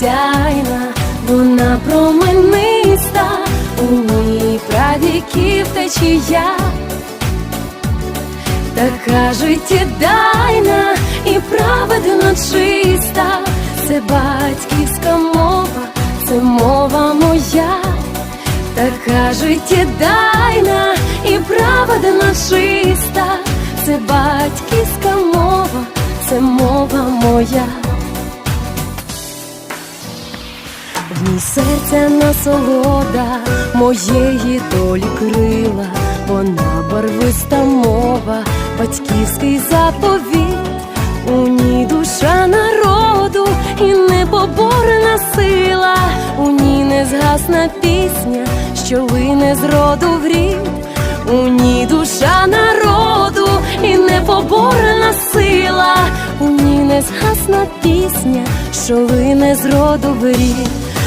сяйна, вона промениста, у ній правіків течія, така життєдайна і праведно чиста, це батьківська мова, це мова моя, така життєдайна і праведно чиста, це батьківська мова, це мова моя. В ній серця насолода моєї долі крила, вона барвиста мова, батьківський заповіт, у ній душа народу і непоборна сила, у ній не згасна пісня, що лине з роду в рід, у ній душа народу і непоборна сила, у ній не згасна пісня, що лине з роду в рід.